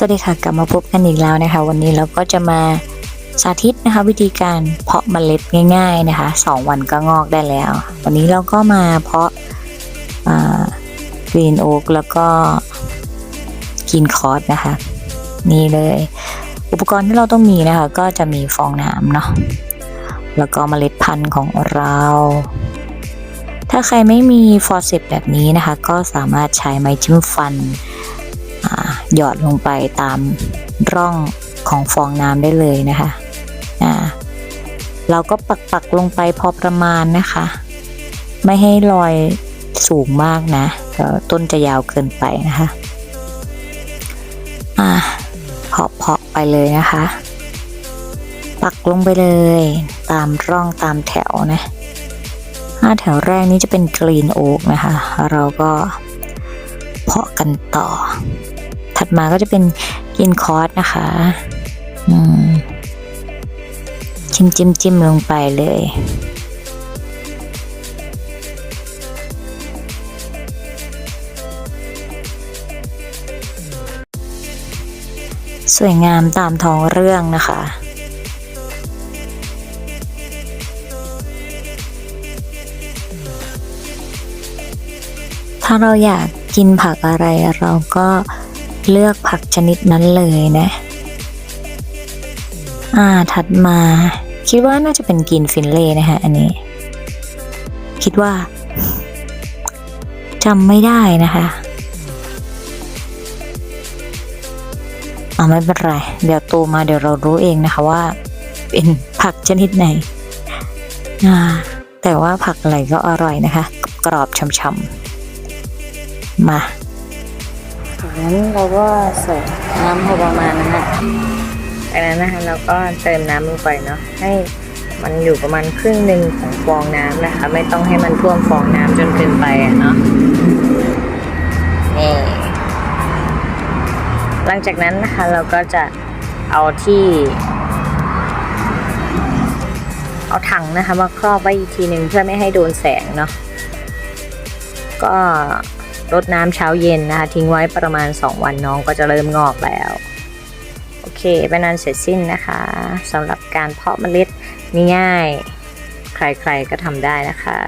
สวัสดีค่ะกลับมาพบกันอีกแล้วนะคะ วันนี้เราก็จะมาสาธิตนะคะ วิธีการเพาะเมล็ดง่าย ๆนะคะสองวันก็งอกได้แล้ว วันนี้เราก็มาเพาะกรีนโอ๊กแล้วก็กินคอร์สนะคะ นี่เลย อุปกรณ์ที่เราต้องมีนะคะ ก็จะมีฟองน้ำเนาะแล้วก็เมล็ดพันธุ์ของเรา ถ้าใครไม่มีฟอร์เซปแบบนี้นะคะ ก็สามารถใช้ไม้จิ้มฟัน หยอดลงไปตามร่องของฟองน้ำได้เลยนะคะอ่าเราก็ปักปักลงไปพอประมาณนะคะ ไม่ให้รอยสูงมากนะต้นจะยาวเกินไปนะคะอ่าเพาะเพาะไปเลยนะคะ ปักลงไปเลย ตามร่องตามแถวนะห้าแถวแรกนี้จะเป็นกรีนโอ๊กนะคะ เราก็เพาะกันต่อ ถัดมาก็จะเป็นกินคอร์สนะคะจิ้มจิ้มจิ้มลงไปเลยสวยงามตามท้องเรื่องนะคะ ถ้าเราอยากกินผักอะไรเราก็ เลือกผักชนิดนั้นเลยนะ อ่าถัดมา คิดว่าน่าจะเป็นกินฟินเล่นะคะ อันนี้ คิดว่าจำไม่ได้นะคะอ่าไม่เป็นไร เดี๋ยวโตมาเดี๋ยวเรารู้เองนะคะว่า เป็นผักชนิดไหนอ่าแต่ว่าผักอะไรก็อร่อยนะคะ กรอบช่ำๆมา นั้นเราก็ใส่น้ำพอประมาณนะฮะจากนั้นนะคะเราก็เติมน้ำลงไปเนาะให้มันอยู่ประมาณครึ่งหนึ่งของฟองน้ำนะคะ ไม่ต้องให้มันท่วมฟองน้ำจนเกินไปอะเนาะนี่หลังจากนั้นนะคะเราก็จะเอาที่ เอาถังนะคะมาครอบไว้อีกทีหนึ่งเพื่อไม่ให้โดนแสงเนาะก็ รดน้ำเช้าเย็นนะคะ ทิ้งไว้ประมาณ 2 วันน้องก็จะเริ่มงอกแล้ว โอเคเป็นอันเสร็จสิ้นนะคะสำหรับการเพาะเมล็ดง่ายๆ ใครๆก็ทำได้นะคะ